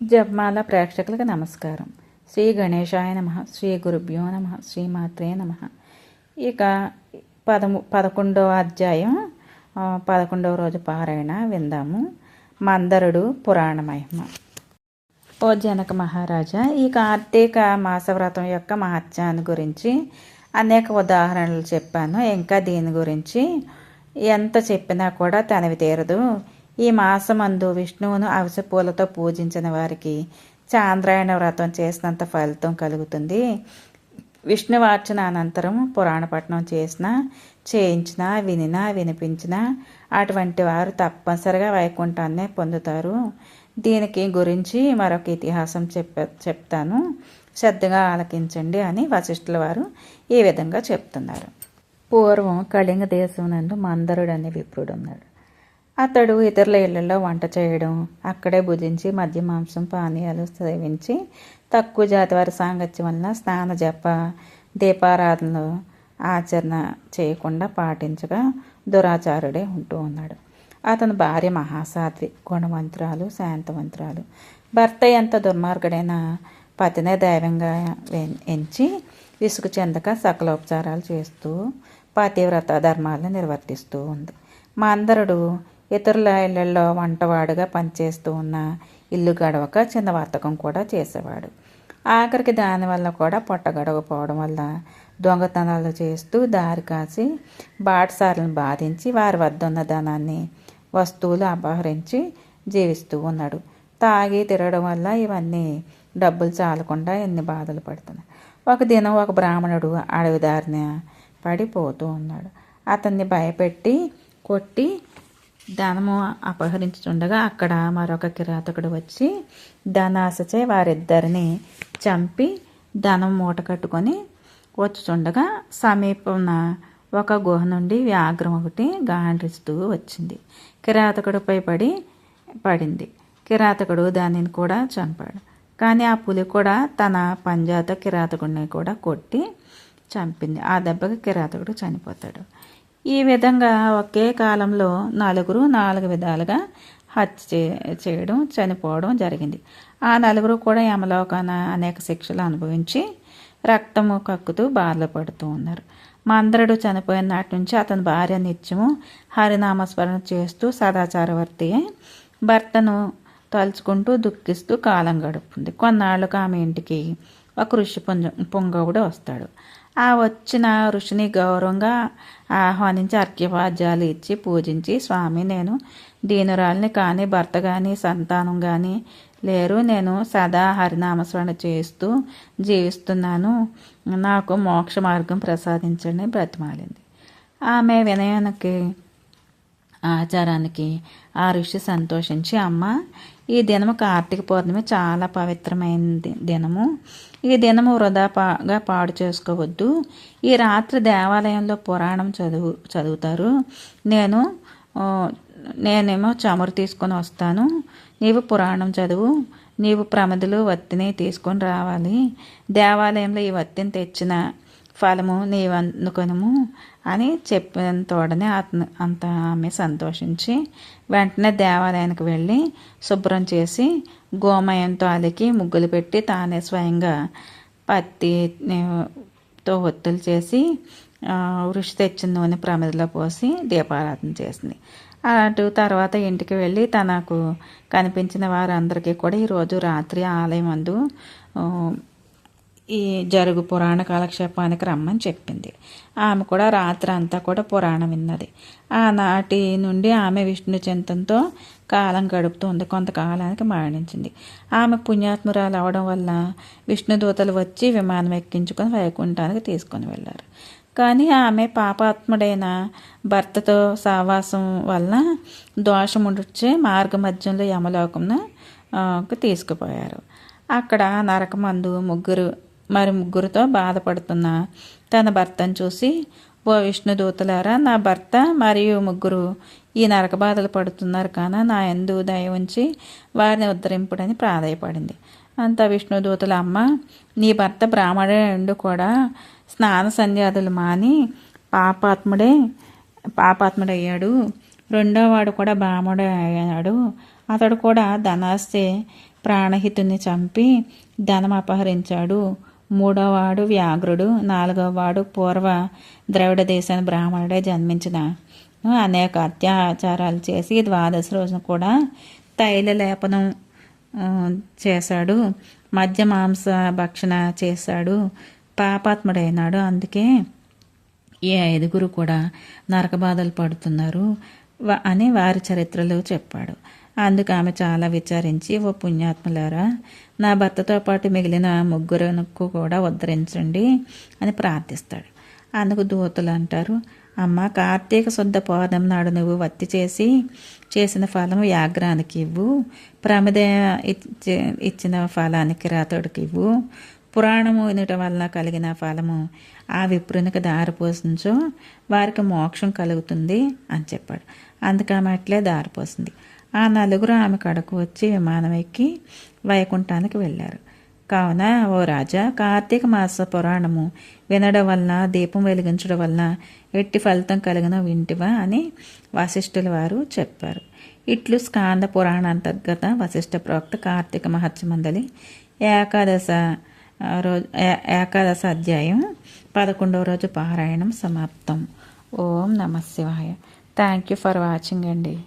జపమాల ప్రేక్షకులకు నమస్కారం. శ్రీ గణేశాయ నమ శ్రీ గురుభ్యో నమ శ్రీమాత్రే నమ. ఇక పదము పదకొండవ అధ్యాయం పదకొండవ రోజు పారాయణ విందాము. మందరుడు పురాణ మహిమ ఓ జనక మహారాజా ఈ కార్తీక మాసవ్రతం యొక్క మహత్యాన్ని గురించి అనేక ఉదాహరణలు చెప్పాను. ఇంకా దీని గురించి ఎంత చెప్పినా కూడా తనవి తీరదు. ఈ మాసమందు విష్ణువును అవిసె పూలతో పూజించిన వారికి చాంద్రాయణ వ్రతం చేసినంత ఫలితం కలుగుతుంది. విష్ణువార్చన అనంతరం పురాణపట్నం చేసిన చేయించిన వినినా వినిపించిన అటువంటి వారు తప్పనిసరిగా వైకుంఠాన్నే పొందుతారు. దీనికి గురించి మరొక ఇతిహాసం చెప్ప చెప్తాను. శ్రద్ధగా ఆలకించండి అని వశిష్ఠుల వారు ఈ విధంగా చెప్తున్నారు. పూర్వం కళింగ దేశం నందు మందరుడు అనే విప్రుడు ఉన్నాడు అతడు ఇతరుల ఇళ్ళలో వంట చేయడం అక్కడే భుజించి మద్య మాంసం పానీయాలు సేవించి తక్కువ జాతి వారి సాంగత్యం వలన స్నాన జప దీపారాధనలు ఆచరణ చేయకుండా పాటించగా దురాచారుడే ఉంటూ ఉన్నాడు. అతని భార్య మహాసాధ్వి గుణవంతురాలు శాంతవంతురాలు భర్త ఎంత దుర్మార్గుడైన పతినే దైవంగా ఎంచి విసుగు చెందక సకలోపచారాలు చేస్తూ పతివ్రత ధర్మాలను నిర్వర్తిస్తూ ఉంది. మా అందరుడు ఇతరుల ఇళ్ళలో వంటవాడుగా పనిచేస్తూ ఉన్న ఇల్లు గడవక చిన్న వర్తకం కూడా చేసేవాడు. ఆఖరికి దానివల్ల కూడా పొట్ట గడవకపోవడం వల్ల దొంగతనాలు చేస్తూ దారి కాసి బాటసారులను బాధించి వారి వద్ద ఉన్న ధనాన్ని వస్తువులు అపహరించి జీవిస్తూ ఉన్నాడు. తాగి తిరగడం వల్ల ఇవన్నీ డబ్బులు చాలకుండా ఎన్ని బాధలు పడుతున్నాయి ఒక దినం ఒక బ్రాహ్మణుడు అడవి దారిన పడిపోతూ ఉన్నాడు. అతన్ని భయపెట్టి కొట్టి ధనము అపహరించుతుండగా అక్కడ మరొక కిరాతకుడు వచ్చి ధనాశచే వారిద్దరిని చంపి ధనం మూట కట్టుకొని వచ్చుచుండగా సమీపమున ఒక గుహ నుండి వ్యాఘ్రం ఒకటి గాండ్రిస్తూ వచ్చింది. కిరాతకుడిపై పడి పడింది. కిరాతకుడు దానిని కూడా చంపాడు. కానీ ఆ పులి కూడా తన పంజాతో కిరాతకుడిని కూడా కొట్టి చంపింది. ఆ దెబ్బకి కిరాతకుడు చనిపోతాడు. ఈ విధంగా ఒకే కాలంలో నలుగురు నాలుగు విధాలుగా హత్య చే- చేయడం చనిపోవడం జరిగింది. ఆ నలుగురు కూడా యమలోకాన అనేక శిక్షలు అనుభవించి రక్తము కక్కుతూ బాధలు పడుతూ ఉన్నారు. మందరుడు చనిపోయిన నాటి నుంచి అతని భార్య నిత్యము హరినామస్మరణ చేస్తూ సదాచారవర్తి భర్తను తలుచుకుంటూ దుఃఖిస్తూ కాలం గడుపుతుంది. కొన్నాళ్ళకు ఆమె ఇంటికి ఒక ఋషి పుంజం పుంగవుడు వస్తాడు. ఆ వచ్చిన ఋషిని గౌరవంగా ఆహ్వానించి అర్ఘ్యపాద్యాలు ఇచ్చి పూజించి స్వామి నేను దీనురాల్ని కానీ భర్త కానీ సంతానం కానీ లేరు. నేను సదా హరినామస్మరణ చేస్తూ జీవిస్తున్నాను. నాకు మోక్ష మార్గం ప్రసాదించండి బ్రతిమాలింది. ఆమె వినయానికి ఆచారానికి ఆ ఋషి సంతోషించి అమ్మ ఈ దినము కార్తీక పౌర్ణమి చాలా పవిత్రమైన దినము. ఈ దినము వృధాగా పాడు చేసుకోవద్దు. ఈ రాత్రి దేవాలయంలో పురాణం చదువు చదువుతారు. నేను నేనేమో చమురు తీసుకొని వస్తాను. నీవు పురాణం చదువు. నీవు ప్రమదులు వత్తిని తీసుకొని రావాలి. దేవాలయంలో ఈ వత్తిని తెచ్చిన ఫలము నీవు అందుకొనుము అని చెప్పిన తోడనే అతను అంత ఆమె సంతోషించి వెంటనే దేవాలయానికి వెళ్ళి శుభ్రం చేసి గోమయంతో అలికి ముగ్గులు పెట్టి తానే స్వయంగా పత్తితో తో ఒత్తులు చేసి వృషి తెచ్చిన నూనె ప్రమిదలో పోసి దీపారాధన చేసింది. అటు తర్వాత ఇంటికి వెళ్ళి తనకు కనిపించిన వారందరికీ కూడా ఈరోజు రాత్రి ఆలయం అందు ఈ జరుగు పురాణ కాలక్షేపానికి రమ్మని చెప్పింది. ఆమె కూడా రాత్రి అంతా కూడా పురాణం విన్నది. ఆనాటి నుండి ఆమె విష్ణు చింతంతో కాలం గడుపుతుంది కొంతకాలానికి మరణించింది. ఆమె పుణ్యాత్మురాలు అవడం వల్ల విష్ణుదూతలు వచ్చి విమానం ఎక్కించుకొని వైకుంఠానికి తీసుకొని వెళ్ళారు. కానీ ఆమె పాపాత్ముడైన భర్తతో సావాసం వలన దోషం ఉండొచ్చే మార్గ మధ్యంలో యమలోకంను తీసుకుపోయారు. అక్కడ నరకమందు ముగ్గురు మరి ముగ్గురితో బాధపడుతున్న. తన భర్తను చూసి ఓ విష్ణుదూతలారా నా భర్త మరియు ముగ్గురు ఈ నరక బాధలు పడుతున్నారు కాన? నా ఎందు దయ ఉంచి వారిని ఉద్ధరింపుడని ప్రాధాయపడింది. అంత విష్ణుదూతుల అమ్మ నీ భర్త బ్రాహ్మడే ఉండు కూడా స్నాన సంధ్యాదులు మాని పాపాత్ముడే పాపాత్ముడయ్యాడు. రెండో వాడు కూడా బ్రాహ్మడే అయ్యాడు అతడు కూడా ధనాస్తి ప్రాణహితుని చంపి ధనం అపహరించాడు. మూడోవాడు వ్యాఘ్రుడు నాలుగోవాడు పూర్వ ద్రవిడ దేశాన్ని బ్రాహ్మణుడే జన్మించిన. అనేక అత్యాచారాలు చేసి ద్వాదశ రోజున కూడా తైల లేపనం చేశాడు. మధ్య మాంస భక్షణ చేశాడు. పాపాత్ముడైనాడు. అందుకే ఈ ఐదుగురు కూడా నరకబాధలు పడుతున్నారు. అని వారి చరిత్రలో చెప్పాడు. అందుకు ఆమె చాలా విచారించి ఓ పుణ్యాత్ములారా నా భర్తతో పాటు మిగిలిన ముగ్గురుకు కూడా ఉద్ధరించండి అని ప్రార్థిస్తాడు. అందుకు దూతలు అంటారు అమ్మ కార్తీక శుద్ధ పోదం నాడు నువ్వు వత్తి చేసి చేసిన ఫలం యాగ్రానికి ఇవ్వు ప్రమిద ఇచ్చిన ఫలానికి రాతోడికి ఇవ్వు పురాణము వినటం వలన కలిగిన ఫలము ఆ విప్రునికి దారిపోసించో వారికి మోక్షం కలుగుతుంది అని చెప్పాడు. అందుకు ఆమె అట్లే దారిపోసింది ఆ నలుగురు ఆమె కడకు వచ్చి విమానం ఎక్కి వైకుంఠానికి వెళ్ళారు. కావున ఓ రాజా కార్తీక మాస పురాణము వినడం వలన దీపం వెలిగించడం వలన ఎట్టి ఫలితం కలిగిన వింటివా అని వశిష్ఠుల వారు చెప్పారు. ఇట్లు స్కాంద పురాణ అంతర్గత వశిష్ఠ ప్రోక్త కార్తీక మహత్యమందలి ఏకాదశ రోజు ఏకాదశ అధ్యాయం పదకొండవ రోజు పారాయణం సమాప్తం. ఓం నమ శివాయ. థ్యాంక్ యూ ఫర్ వాచింగ్ అండి.